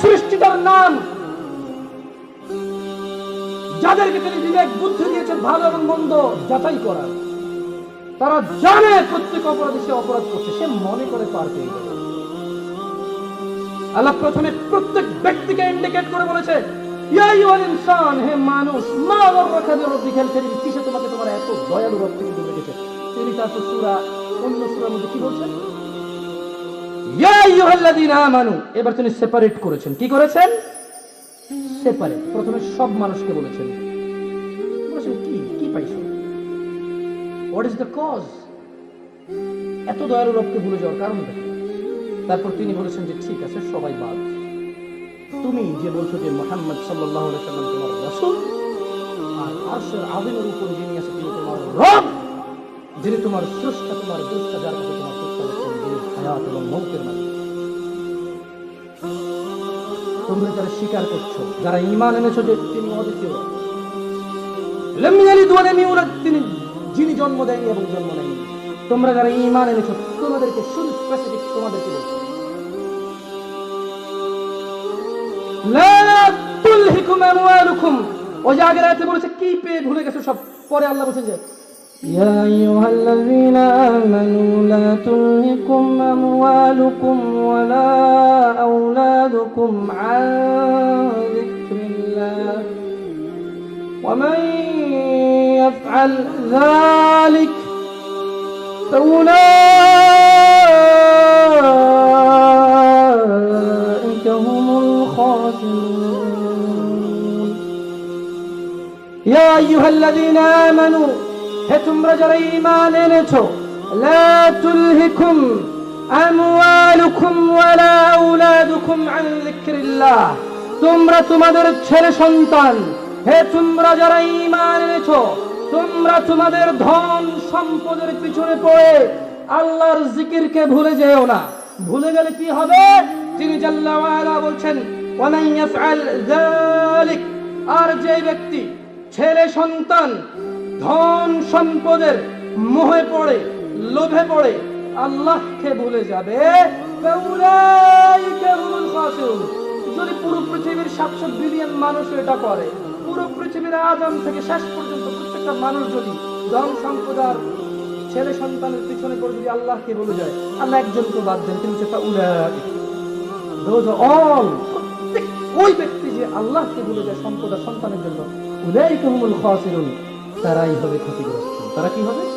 সৃষ্টিটার নাম। যাদেরকে তিনি বিবেক, বুদ্ধি দিয়েছেন, ভালো এবং মন্দ, যাচাই করার তারা জানে প্রত্যেক অপরাধী সে অপরাধ করছে, সে মনে করে পার পেয়ে যাবে আল্লাহ প্রথমে প্রত্যেক ব্যক্তিকে ইন্ডিকেট করে বলেছে ইনসান, হে মানুষ, মা কিসে তোমাকে তোমার এত দয়ালু রব থেকে দূরে রেখেছে তিনি তার সূরা অন্য সূরার মধ্যে কি বলছেন? এবার তিনি সেপারেট করেছেন। কি করেছেন? সেপারেট প্রথমে সব মানুষকে বলেছেন। কি? কি পাইছো? হোয়াট ইজ দ্য কজ এত দয়ালু রবকে ভুলে যাওয়ার কারণটা কি? তারপর তিনি বলেছেন যে, ঠিক আছে, সবাই বাদ। তুমি যে বলছো যে মোহাম্মদ সাল্লাহ সাল্লাম তোমার রসুল, আর আরশের উপর যিনি তিনি তোমার রব, যিনি তোমার স্রষ্টা, তোমার যার কাছে তোমার প্রত্যাবর্তন হায়াত এবং মৌতের তোমরা যারা স্বীকার করছ, যারা ইমান এনেছো যে তিনি তিনি যিনি জন্ম দেয়নি এবং জন্ম নেয়নি। তোমরা যারা ইমান এনেছো, তোমাদেরকে শুধু স্পেসিফিক তোমাদেরকে বলছি। বলেছে, কি পেয়ে ভুলে গেছো সব? পরে আল্লাহ বলছেন যে يا أيها الذين آمنوا لا تلهكم أموالكم ولا أولادكم عن ذكر الله. ومن يفعل ذلك فأولئك هم الخاسرون. يا أيها الذين آمنوا হে তোমরা যারা ইমান এনেছো, লা তুলহিকুম আমওয়ালুকুম ওয়ালা আউলাদুকুম আন যিকরিল্লাহ। তোমরা তোমাদের ছেলে সন্তান, হে তোমরা যারা ইমান এনেছো, তোমরা তোমাদের ধন সম্পদের পিছনে পড়ে আল্লাহর জিকিরকে ভুলে যেও না। ভুলে গেলে কি হবে? তিনি জাল্লাওয়ালা বলছেন ওয়ালাইয়াফআল যালিক। আর যে ব্যক্তি ছেলে সন্তান ধন সম্পদের মোহে পড়ে, লোভে পড়ে, আল্লাহকে ভুলে যাবে। যদি পুরো পৃথিবীর সাতশো বিলিয়ন মানুষ এটা করে, পুরো পৃথিবীর আদম থেকে শেষ পর্যন্ত প্রত্যেকটা মানুষ যদি ধন সম্পদার ছেলে সন্তানের পিছনে পড়ে যদি আল্লাহকে বলে যায়, আল্লাহ একজনকে বাদ দেন, তিনি are all প্রত্যেক ওই ব্যক্তি যে আল্লাহকে ভুলে যায় সম্পদ আর সন্তানের জন্য, উলাইকা হুমুল খাসিরুন তারাই হবে ক্ষতিগ্রস্ত। তারা কি হবে?